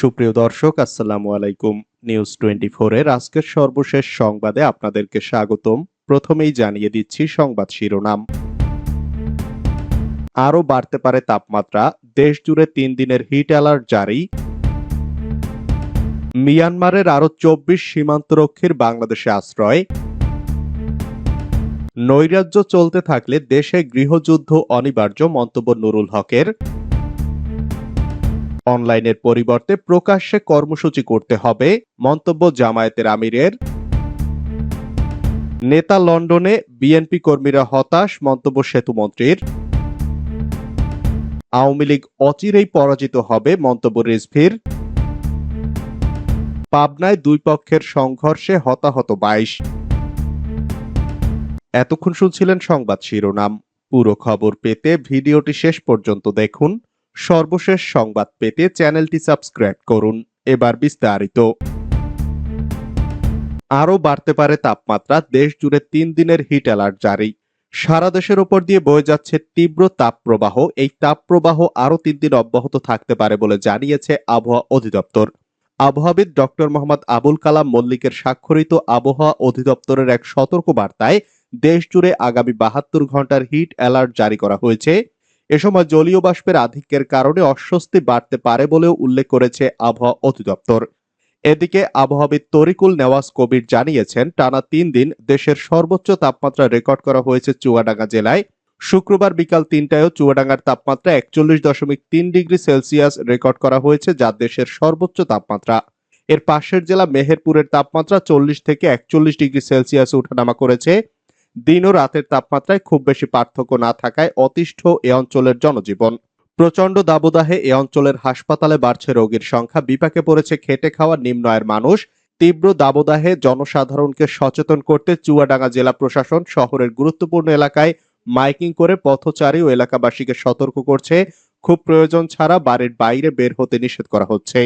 সুপ্রিয় দর্শক, আসসালামু আলাইকুম। নিউজ টোয়েন্টি এর আজকের সর্বশেষ সংবাদে আপনাদেরকে স্বাগতম। প্রথমেই জানিয়ে দিচ্ছি সংবাদ শিরোনাম। আরও বাড়তে পারে তাপমাত্রা। দেশ জুড়ে তিন দিনের হিট অ্যালার্ট জারি। মিয়ানমারের আরও চব্বিশ সীমান্তরক্ষীর বাংলাদেশে আশ্রয়। নৈরাজ্য চলতে থাকলে দেশে গৃহযুদ্ধ অনিবার্য, মন্তব্য নুরুল হকের। অনলাইনের পরিবর্তে প্রকাশ্যে কর্মসূচি করতে হবে, মন্তব্য জামায়াতের আমিরের। নেতা লন্ডনে বিএনপি কর্মীরা হতাশ, মন্তব্য সেতুমন্ত্রীর আওয়ামী লীগ অচিরেই পরাজিত হবে, মন্তব্য রিজভির। পাবনায় দুই পক্ষের সংঘর্ষে হতাহত বাইশ। এতক্ষণ শুনছিলেন সংবাদ শিরোনাম। পুরো খবর পেতে ভিডিওটি শেষ পর্যন্ত দেখুন। সর্বশেষ সংবাদ পেতে চ্যানেলটি সাবস্ক্রাইব করুন। এবার বিস্তারিত। আরও বাড়তে পারে তাপমাত্রা, দেশ জুড়ে তিন দিনের হিট অ্যালার্ট জারি। সারা দেশের ওপর দিয়ে বয়ে যাচ্ছে তীব্র তাপপ্রবাহ। এই তাপপ্রবাহ আরও তিন দিন অব্যাহত থাকতে পারে বলে জানিয়েছে আবহাওয়া অধিদপ্তর। আবহাওয়াবিদ ডক্টর মোহাম্মদ আবুল কালাম মল্লিকের স্বাক্ষরিত আবহাওয়া অধিদপ্তরের এক সতর্ক বার্তায় দেশ জুড়ে আগামী বাহাত্তর ঘণ্টার হিট অ্যালার্ট জারি করা হয়েছে। এ সময় জলীয় বাষ্পের আধিক্যের কারণে অস্বস্তি বাড়তে পারে বলেও উল্লেখ করেছে আবহাওয়া অধিদপ্তর। এদিকে আবহাওয়াবিদ তরিকুল নেওয়াজ কবির জানিয়েছেন, টানা তিন দিন দেশের সর্বোচ্চ তাপমাত্রা রেকর্ড করা হয়েছে চুয়াডাঙ্গা জেলায়। শুক্রবার বিকাল তিনটায়ও চুয়াডাঙ্গার তাপমাত্রা একচল্লিশ দশমিক তিন ডিগ্রি সেলসিয়াস রেকর্ড করা হয়েছে, যা দেশের সর্বোচ্চ তাপমাত্রা। এর পাশের জেলা মেহেরপুরের তাপমাত্রা চল্লিশ থেকে একচল্লিশ ডিগ্রি সেলসিয়াস উঠানামা করেছে। দিন ও রাতের তাপমাত্রায় খুব বেশি পার্থক্য না থাকায় অতিষ্ঠ এ অঞ্চলের জনজীবন। প্রচণ্ড দাবদাহে এ অঞ্চলের হাসপাতালে বাড়ছে রোগীর সংখ্যা, বিপাকে পড়েছে খেটে খাওয়া নিম্ন আয়ের মানুষ, তীব্র দাবদাহে জনসাধারণকে সচেতন করতে চুয়াডাঙ্গা জেলা প্রশাসন শহরের গুরুত্বপূর্ণ এলাকায় মাইকিং করে পথচারী ও এলাকাবাসীকে সতর্ক করছে। খুব প্রয়োজন ছাড়া বাড়ির বাইরে বের হতে নিষেধ করা হচ্ছে।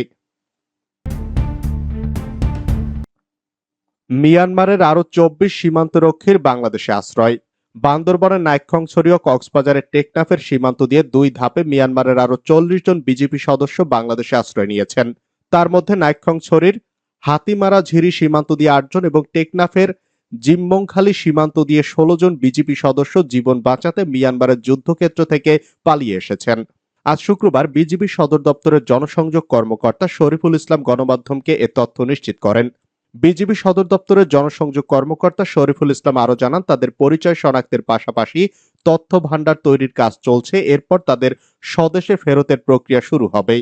মিয়ানমারের আরও চব্বিশ সীমান্তরক্ষীর বাংলাদেশে আশ্রয়। বান্দরবনের নাইক্ষংছড়ি কক্সবাজারের টেকনাফের সীমান্ত দিয়ে দুই ধাপে মিয়ানমারের আরও চল্লিশ জন বিজেপি সদস্য বাংলাদেশে আশ্রয় নিয়েছেন। তার মধ্যে নাইক্ষংছড়ির হাতিমারা ঝিরি সীমান্ত দিয়ে আটজন এবং টেকনাফের জিম্মংখালি সীমান্ত দিয়ে ষোলো জন বিজেপি সদস্য জীবন বাঁচাতে মিয়ানমারের যুদ্ধক্ষেত্র থেকে পালিয়ে এসেছেন। আজ শুক্রবার বিজিবি সদর দপ্তরের জনসংযোগ কর্মকর্তা শরীফুল ইসলাম গণমাধ্যমকে এ তথ্য নিশ্চিত করেন। বিজিবি সদর দপ্তরের জনসংযোগ কর্মকর্তা শরীফুল ইসলাম আরও জানান, তাদের পরিচয় শনাক্তের পাশাপাশি তথ্য ভান্ডার তৈরির কাজ চলছে, এরপর তাদের স্বদেশে ফেরতের প্রক্রিয়া শুরু হবে।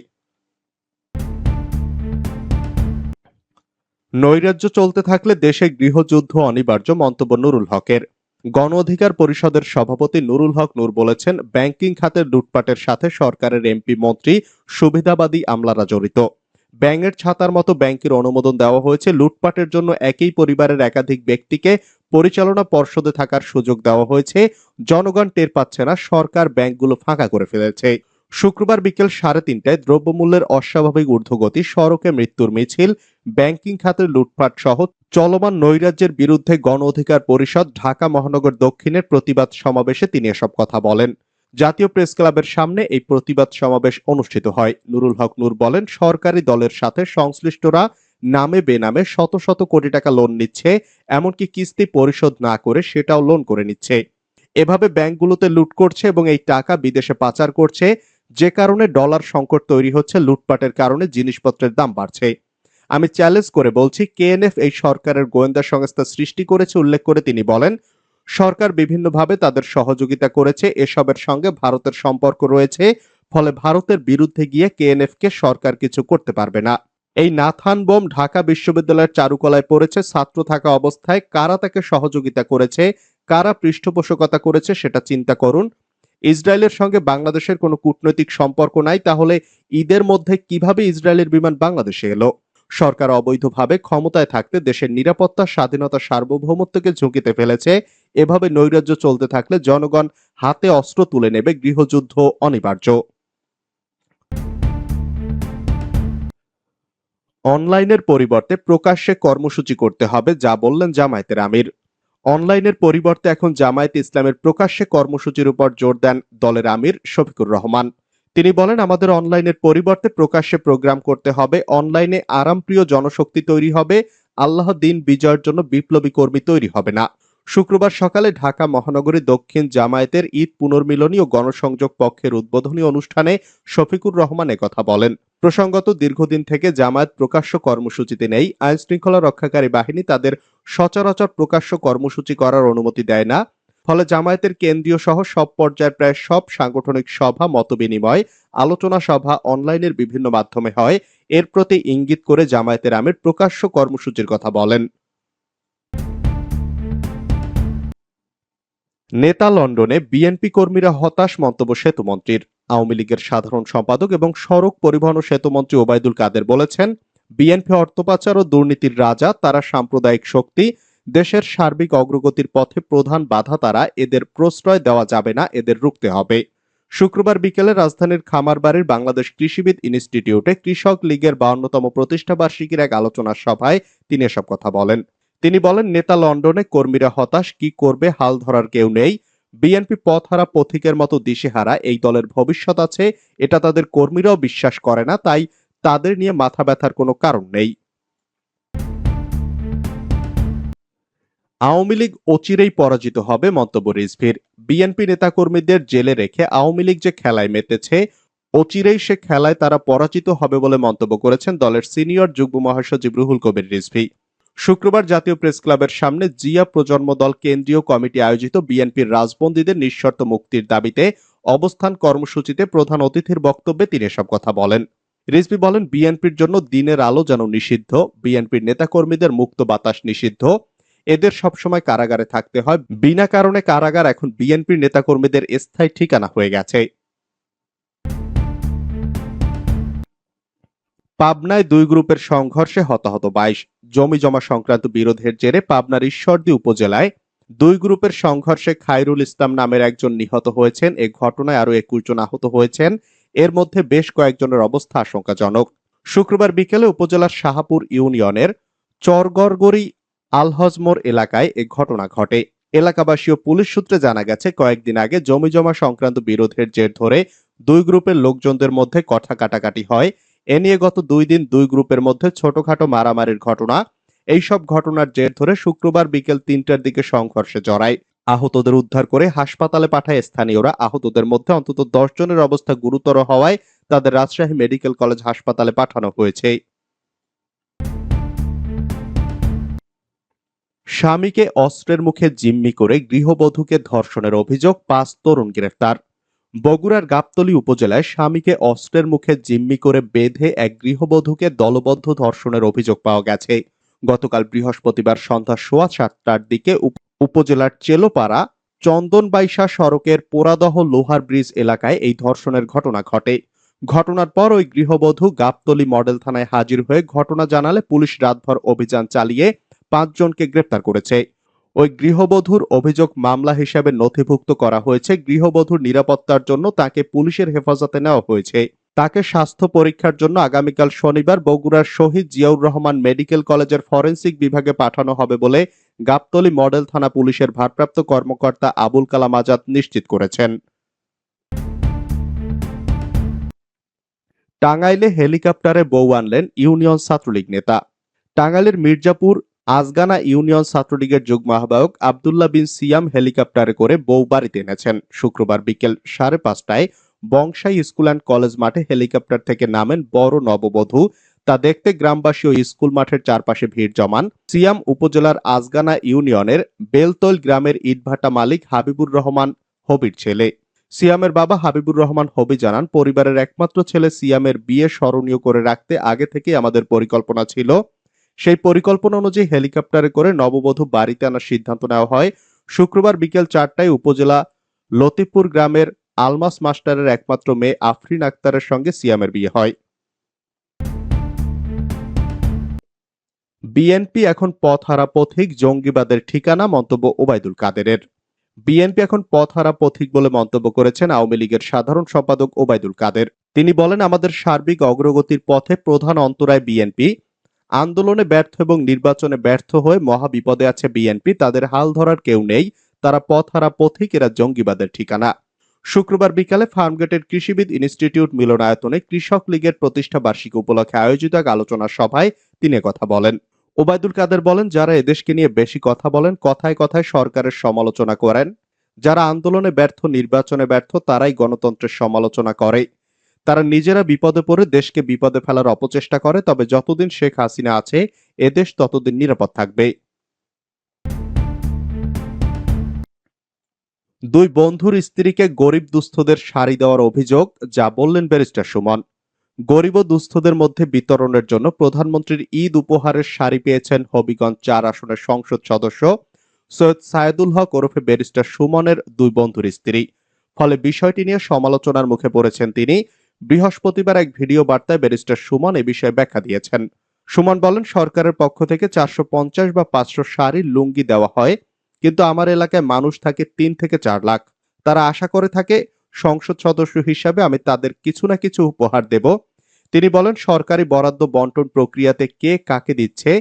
নৈরাজ্য চলতে থাকলে দেশে গৃহযুদ্ধ অনিবার্য, মন্তব্য নুরুল হকের। গণ অধিকার পরিষদের সভাপতি নুরুল হক নূর বলেছেন, ব্যাংকিং খাতের লুটপাটের সাথে সরকারের এমপি মন্ত্রী সুবিধাবাদী আমলারা জড়িত। ব্যাঙের ছাতার মতো ব্যাংকের অনুমোদন দেওয়া হয়েছে। লুটপাটের জন্য একই পরিবারের একাধিক ব্যক্তিকে পরিচালনা পর্ষদে থাকার সুযোগ দেওয়া হয়েছে। জনগণ টের পাচ্ছে না, সরকার ব্যাংকগুলো ফাঁকা করে ফেলেছে। শুক্রবার বিকেল সাড়ে তিনটায় দ্রব্যমূল্যের অস্বাভাবিক ঊর্ধ্বগতি, সড়কে মৃত্যুর মিছিল, ব্যাংকিং খাতের লুটপাট সহ চলমান নৈরাজ্যের বিরুদ্ধে গণ অধিকার পরিষদ ঢাকা মহানগর দক্ষিণের প্রতিবাদ সমাবেশে তিনি এসব কথা বলেন। জাতীয় প্রেস ক্লাবের সামনে এই প্রতিবাদ সমাবেশ অনুষ্ঠিত হয়। নুরুল হক নূর বলেন, সরকারি দলের সাথে সংশ্লিষ্টরা নামে বেনামে শত শত কোটি টাকা লোন নিচ্ছে, এমনকি কিস্তি পরিশোধ না করে সেটাও লোন করে নিচ্ছে। এভাবে ব্যাংকগুলোতে লুট করছে এবং এই টাকা বিদেশে পাচার করছে। যে কারণে ডলার সংকট তৈরি হচ্ছে, লুটপাটের কারণে জিনিসপত্রের দাম বাড়ছে। আমি চ্যালেঞ্জ করে বলছি, কেএনএফ এই সরকারের গোয়েন্দা সংস্থা সৃষ্টি করেছে, উল্লেখ করে তিনি বলেন সরকার বিভিন্নভাবে তাদের সহযোগিতা করেছে। এসবের সঙ্গে ভারতের সম্পর্ক রয়েছে। ফলে ভারতের বিরুদ্ধে গিয়ে কেএনএফ কে সরকার কিছু করতে পারবে না। এই নাথান বোম ঢাকা বিশ্ববিদ্যালয়ের চারুকলায় পড়েছে। ছাত্র থাকা অবস্থায় কারা তাকে সহযোগিতা করেছে, কারা পৃষ্ঠপোষকতা করেছে সেটা চিন্তা করুন। ইসরায়েলের সঙ্গে বাংলাদেশের কোনো কূটনৈতিক সম্পর্ক নাই। তাহলে ঈদের মধ্যে কীভাবে ইসরায়েলের বিমান বাংলাদেশে এলো? সরকার অবৈধভাবে ক্ষমতায় থাকতে দেশের নিরাপত্তা, স্বাধীনতা, সার্বভৌমত্বকে ঝুঁকিতে ফেলেছে। এভাবে নৈরাজ্য চলতে থাকলে জনগণ হাতে অস্ত্র তুলে নেবে গৃহযুদ্ধ অনিবার্য। অনলাইনের পরিবর্তে প্রকাশ্যে কর্মসূচি করতে হবে, যা বললেন জামায়াতের আমির। অনলাইনের পরিবর্তে এখন জামায়াত ইসলামের প্রকাশ্যে কর্মসূচির উপর জোর দেন দলের আমির শফিকুর রহমান। তিনি বলেন, আমাদের অনলাইনের পরিবর্তে প্রকাশ্যে প্রোগ্রাম করতে হবে। অনলাইনে আরামপ্রিয় জনশক্তি তৈরি হবে। আল্লাহ দিন বিজয়ের জন্য বিপ্লবী কর্মী তৈরি হবে না। শুক্রবার সকালে ঢাকা মহানগরী দক্ষিণ জামায়াতের ঈদ পুনর্মিলনী ও গণসংযোগ পক্ষের উদ্বোধনী অনুষ্ঠানে শফিকুর রহমান কথা বলেন। প্রসঙ্গত, দীর্ঘদিন থেকে জামায়াত প্রকাশ্য কর্মসূচিতে নেই। আইন শৃঙ্খলা রক্ষাকারী বাহিনী তাদের সচরাচর প্রকাশ্য কর্মসূচি করার অনুমতি দেয় না। ফলে জামায়াতের কেন্দ্রীয় সহ সব পর্যায়ের প্রায় সব সাংগঠনিক সভা মতবিনিময়, আলোচনা সভা অনলাইনের বিভিন্ন মাধ্যমে হয়। এর প্রতি ইঙ্গিত করে জামায়াতের আমির প্রকাশ্য কর্মসূচির কথা বলেন। নেতা লন্ডনে বিএনপি কর্মীরা হতাশ মন্তব্য সেতুমন্ত্রীর। আওয়ামী লীগের সাধারণ সম্পাদক এবং সড়ক পরিবহন ও সেতুমন্ত্রী ওবায়দুল কাদের বলেছেন, বিএনপি অর্থপাচার ও দুর্নীতির রাজা, তারা সাম্প্রদায়িক শক্তি দেশের সার্বিক অগ্রগতির পথে প্রধান বাধা তারা এদের প্রশ্রয় দেওয়া যাবে না, এদের রুখতে হবে। শুক্রবার বিকেলে রাজধানীর খামারবাড়ির বাংলাদেশ কৃষিবিদ ইনস্টিটিউটে কৃষক লীগের বাউন্নতম প্রতিষ্ঠা বার্ষিকীর এক আলোচনা সভায় তিনি এসব কথা বলেন। তিনি বলেন, নেতা লন্ডনে কর্মীরা হতাশ, কি করবে, হাল ধরার কেউ নেই। বিএনপি পথহারা পথিকের মতো দিশেহারা, এই দলের ভবিষ্যৎ আছে, এটা তাদের কর্মীরাও বিশ্বাস করে না, তাই তাদের নিয়ে মাথা ব্যথার কোনো কারণ নেই। আওয়ামী লীগ অচিরেই পরাজিত হবে, মন্তব্য রিজভির। বিএনপি নেতাকর্মীদের জেলে রেখে আওয়ামী লীগ যে খেলায় মেতেছে, অচিরেই সে খেলায় তারা পরাজিত হবে বলে মন্তব্য করেছেন দলের সিনিয়র যুগ্ম মহাসচিব রুহুল কবির রিজভি। শুক্রবার জাতীয় প্রেস ক্লাবের সামনে জিয়া প্রজন্ম দল কেন্দ্রীয় কমিটি আয়োজিত বিএনপির রাজবন্দীদের নিঃশর্ত মুক্তির দাবিতে অবস্থান কর্মসূচিতে প্রধান অতিথির বক্তব্যে তিনি এসব কথা বলেন। রিজভি বলেন, বিএনপির জন্য দিনের আলো যেন নিষিদ্ধ, বিএনপির নেতাকর্মীদের মুক্ত বাতাস নিষিদ্ধ এদের সবসময় কারাগারে থাকতে হয়। বিনা কারণে কারাগার এখন বিএনপির নেতাকর্মীদের স্থায়ী ঠিকানা হয়ে গেছে। পাবনায় দুই গ্রুপের সংঘর্ষে হতাহত বাইশ। জমি জমা সংক্রান্ত বিরোধের জেরে পাবনার ঈশ্বরদী উপজেলায় দুই গ্রুপের সংঘর্ষে খায়রুল ইসলাম নামের একজন নিহত হয়েছেন। এ ঘটনায় আরও একুশ জন আহত হয়েছেন। এর মধ্যে বেশ কয়েকজনের অবস্থা আশঙ্কাজনক। শুক্রবার বিকেলে উপজেলার শাহাপুর ইউনিয়নের চরগড়গড়ি আলহজমোর এলাকায় এ ঘটনা ঘটে। এলাকাবাসী ও পুলিশ সূত্রে জানা গেছে, কয়েকদিন আগে জমি জমা সংক্রান্ত বিরোধের জের ধরে দুই গ্রুপের লোকজনদের মধ্যে কথা কাটাকাটি হয়। এ নিয়ে গত দুই দিন দুই গ্রুপের মধ্যে ছোটখাটো মারামারির ঘটনা। এইসব ঘটনার জের ধরে শুক্রবার বিকেল তিনটার দিকে সংঘর্ষে জড়ায়। আহতদের উদ্ধার করে হাসপাতালে পাঠায় স্থানীয়রা। আহতদের মধ্যে অন্তত দশ জনের অবস্থা গুরুতর হওয়ায় তাদের রাজশাহী মেডিকেল কলেজ হাসপাতালে পাঠানো হয়েছে। স্বামীকে অস্ত্রের মুখে জিম্মি করে গৃহবধূকে ধর্ষণের অভিযোগ পাঁচ তরুণ গ্রেফতার। বগুড়ার গাবতলী উপজেলায় স্বামীকে অস্ত্রের মুখে জিম্মি করে বেঁধে এক গৃহবধূকে দলবদ্ধ ধর্ষণের অভিযোগ পাওয়া গেছে। গতকাল বৃহস্পতিবার সন্ধ্যা সোয়া সাতটার দিকে উপ- উপজেলার চেলোপাড়া চন্দনবাইশা সড়কের পোড়াদহ লোহার ব্রিজ এলাকায় এই ধর্ষণের ঘটনা ঘটে। ঘটনার পর ওই গৃহবধূ গাবতলী মডেল থানায় হাজির হয়ে ঘটনা জানালে পুলিশ রাতভর অভিযান চালিয়ে পাঁচজনকে গ্রেপ্তার করেছে। ওই গৃহবধূর অভিযোগ মামলা হিসেবে নথিভুক্ত করা হয়েছে। গৃহবধূর নিরাপত্তার জন্য তাকে পুলিশের হেফাজতে নেওয়া হয়েছে। তাকে স্বাস্থ্য পরীক্ষার জন্য আগামীকাল শনিবার বগুড়ার শহীদ জিয়াউর রহমান মেডিকেল কলেজের ফরেনসিক বিভাগে পাঠানো হবে বলে গাবতলী মডেল থানা পুলিশের ভারপ্রাপ্ত কর্মকর্তা আবুল কালাম আজাদ নিশ্চিত করেছেন। টাঙ্গাইলে হেলিকপ্টারে বউ আনলেন ইউনিয়ন ছাত্রলীগ নেতা। টাঙ্গাইলের মির্জাপুর আজগানা ইউনিয়ন ছাত্রলীগের যুগ্ম আহ্বায়ক আবদুল্লাহ বিন সিয়াম হেলিকপ্টারে করে বউ বাড়িতে এনেছেন। শুক্রবার বিকেল সাড়ে পাঁচটায় বংশাই স্কুল অ্যান্ড কলেজ মাঠে হেলিকপ্টার থেকে নামেন বড় নববধূ। তা দেখতে গ্রামবাসী ও স্কুল মাঠের চারপাশে ভিড় জমান। সিয়াম উপজেলার আজগানা ইউনিয়নের বেলতৈল গ্রামের ইটভাটা মালিক হাবিবুর রহমান হবির ছেলে। সিয়ামের বাবা হাবিবুর রহমান হবি জানান, পরিবারের একমাত্র ছেলে সিয়ামের বিয়ে স্মরণীয় করে রাখতে আগে থেকেই আমাদের পরিকল্পনা ছিল। সেই পরিকল্পনা অনুযায়ী হেলিকপ্টারে করে নববধূ বাড়িতে আনার সিদ্ধান্ত নেওয়া হয়। শুক্রবার বিকেল চারটায় উপজেলা লতিপুর গ্রামের আলমাস মাস্টারের একমাত্র মেয়ে আফরিন আক্তারের সঙ্গে সিয়ামের বিয়ে হয়। বিএনপি এখন পথহারা পথিক জঙ্গিবাদের ঠিকানা মন্তব্য ওবায়দুল কাদেরের। বিএনপি এখন পথহারা পথিক বলে মন্তব্য করেছেন আওয়ামী লীগের সাধারণ সম্পাদক ওবায়দুল কাদের। তিনি বলেন, আমাদের সার্বিক অগ্রগতির পথে প্রধান অন্তরায় বিএনপি আন্দোলনে ব্যর্থ এবং নির্বাচনে ব্যর্থ হয়ে মহা বিপদে আছে বিএনপি, তাদের হাল ধরার কেউ নেই, তারা পথহারা পথিক, এরা জঙ্গিবাদের ঠিকানা। শুক্রবার বিকালে ফার্মগেটের কৃষিবিদ ইনস্টিটিউট মিলনায়তনে কৃষক লীগের প্রতিষ্ঠা বার্ষিকী উপলক্ষে আয়োজিত এক আলোচনা সভায় তিনি কথা বলেন। ওবায়দুল কাদের বলেন, যারা এদেশকে নিয়ে বেশি কথা বলেন, কথায় কথায় সরকারের সমালোচনা করেন। যারা আন্দোলনে ব্যর্থ, নির্বাচনে ব্যর্থ, তারাই গণতন্ত্রের সমালোচনা করে। তারা নিজেরা বিপদে পড়ে দেশকে বিপদে ফেলার অপচেষ্টা করে, তবে যতদিন শেখ হাসিনা আছে এদেশ ততদিন নিরাপদ থাকবে। দুই বন্ধুর স্ত্রীকে গরিব দুস্থদের শাড়ি দেওয়ার অভিযোগ, যা বললেন ব্যারিস্টার সুমন। গরিব দুস্থদের মধ্যে বিতরণের জন্য প্রধানমন্ত্রীর ঈদ উপহারের শাড়ি পেয়েছেন হবিগঞ্জ চার আসনের সংসদ সদস্য সৈয়দ সায়েদুল হক ওরফে ব্যারিস্টার সুমনের দুই বন্ধুর স্ত্রী। ফলে বিষয়টি নিয়ে সমালোচনার মুখে পড়েছেন তিনি। বৃহস্পতিবার এক ভিডিও বার্তায় ব্যারিস্টার সুমন এ বিষয়ে ব্যাখ্যা দিয়েছেন। সুমন বলেন, সরকারের পক্ষ থেকে চারশো পঞ্চাশ বা পাঁচশো শাড়ির লুঙ্গি দেওয়া হয়, কিন্তু আমার এলাকায় মানুষ থাকে তিন থেকে চার লাখ। তারা আশা করে থাকে, সংসদ সদস্য হিসাবে আমি তাদের কিছু না কিছু উপহার দেব। তিনি বলেন, সরকারি বরাদ্দ বন্টন প্রক্রিয়াতে কে কাকে দিচ্ছে,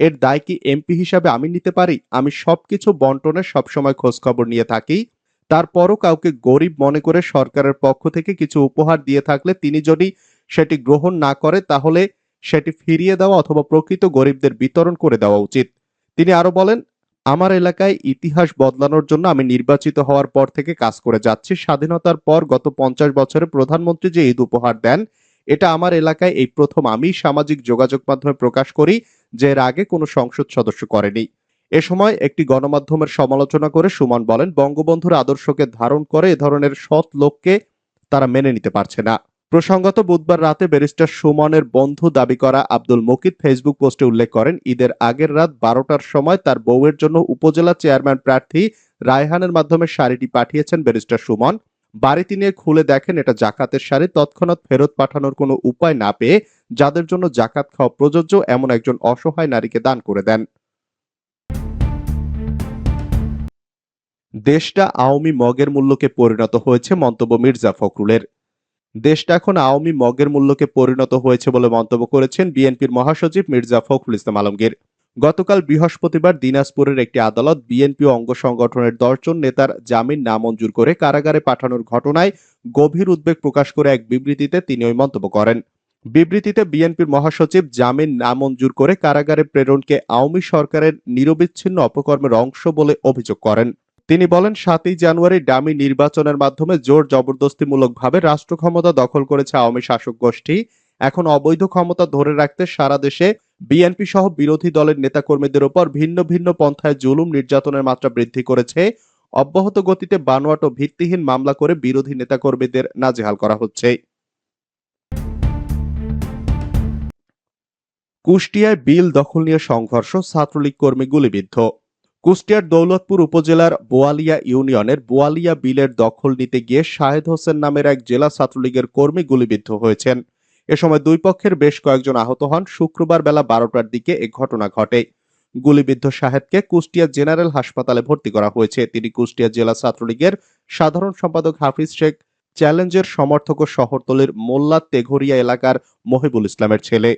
এর দায় কি এমপি হিসাবে আমি নিতে পারি? আমি সবকিছু বন্টনের সবসময় খোঁজখবর নিয়ে থাকি। তারপরও কাউকে গরিব মনে করে সরকারের পক্ষ থেকে কিছু উপহার দিয়ে থাকলে তিনি যদি সেটি গ্রহণ না করে, তাহলে সেটি ফিরিয়ে দেওয়া অথবা প্রকৃত গরিবদের বিতরণ করে দেওয়া উচিত। তিনি আরও বলেন, আমার এলাকায় ইতিহাস বদলানোর জন্য আমি নির্বাচিত হওয়ার পর থেকে কাজ করে যাচ্ছি। স্বাধীনতার পর গত পঞ্চাশ বছরে প্রধানমন্ত্রী যে ঈদ উপহার দেন, এটা আমার এলাকায় এই প্রথম আমি সামাজিক যোগাযোগ মাধ্যমে প্রকাশ করি, যে এর আগে কোনো সংসদ সদস্য করেনি। এ সময় একটি গণমাধ্যমের সমালোচনা করে সুমন বলেন, বঙ্গবন্ধুর আদর্শকে ধারণ করে এ ধরনের সৎ লোককে তারা মেনে নিতে পারছে না। প্রসঙ্গত বুধবার রাতে ব্যারিস্টার সুমনের বন্ধু দাবি করা আব্দুল মুকিত ফেসবুক পোস্টে উল্লেখ করেন, ঈদের আগের রাত বারোটার সময় তার বউয়ের জন্য উপজেলা চেয়ারম্যান প্রার্থী রায়হানের মাধ্যমে শাড়িটি পাঠিয়েছেন ব্যারিস্টার সুমন। বাড়িতে নিয়ে খুলে দেখেন, এটা জাকাতের শাড়ি, তৎক্ষণাৎ ফেরত পাঠানোর কোনো উপায় না পেয়ে যাদের জন্য জাকাত খাওয়া প্রযোজ্য, এমন একজন অসহায় নারীকে দান করে দেন। দেশটা আওয়ামী মগের মূল্যকে পরিণত হয়েছে মন্তব্য মির্জা ফখরুলের। দেশটা এখন আওয়ামী মগের মূল্যকে পরিণত হয়েছে বলে মন্তব্য করেছেন বিএনপির মহাসচিব মির্জা ফখরুল ইসলাম আলমগীর। গতকাল বৃহস্পতিবার দিনাজপুরের একটি আদালত বিএনপি অঙ্গ সংগঠনের দশজন নেতার জামিন নামঞ্জুর করে কারাগারে পাঠানোর ঘটনায় গভীর উদ্বেগ প্রকাশ করে এক বিবৃতিতে তিনি ওই মন্তব্য করেন। বিবৃতিতে বিএনপির মহাসচিব জামিন নামঞ্জুর করে কারাগারে প্রেরণকে আওয়ামী সরকারের নিরবিচ্ছিন্ন অপকর্মের অংশ বলে অভিযোগ করেন। তিনি বলেন, সাতই জানুয়ারি ডামি নির্বাচনের মাধ্যমে জোর জবরদস্তিমূলকভাবে রাষ্ট্র ক্ষমতা দখল করেছে আওয়ামী শাসক গোষ্ঠী। এখন অবৈধ ক্ষমতা ধরে রাখতে সারা দেশে বিএনপি সহ বিরোধী দলের নেতাকর্মীদের উপর ভিন্ন ভিন্ন পন্থায় জুলুম নির্যাতনের মাত্রা বৃদ্ধি করেছে। অব্যাহত গতিতে বানোয়াট ও ভিত্তিহীন মামলা করে বিরোধী নেতাকর্মীদের নাজেহাল করা হচ্ছে। কুষ্টিয়ায় বিল দখল নিয়ে সংঘর্ষ, ছাত্রলীগ কর্মী গুলিবিদ্ধ। কুষ্টিয়ার দৌলতপুর উপজেলার বোয়ালিয়া ইউনিয়নের বোয়ালিয়া বিলের দখল নিতে গিয়ে শাহেদ হোসেন নামের এক জেলা ছাত্রলীগের কর্মী গুলিবিদ্ধ হয়েছেন। এ সময় দুই পক্ষের বেশ কয়েকজন আহত হন। শুক্রবার বেলা বারোটার দিকে এ ঘটনা ঘটে। গুলিবিদ্ধ শাহেদকে কুষ্টিয়া জেনারেল হাসপাতালে ভর্তি করা হয়েছে। তিনি কুষ্টিয়া জেলা ছাত্রলীগের সাধারণ সম্পাদক হাফিজ শেখ, চ্যালেঞ্জের সমর্থক ও শহরতলির মোল্লা তেঘরিয়া এলাকার মহিবুল ইসলামের ছেলে।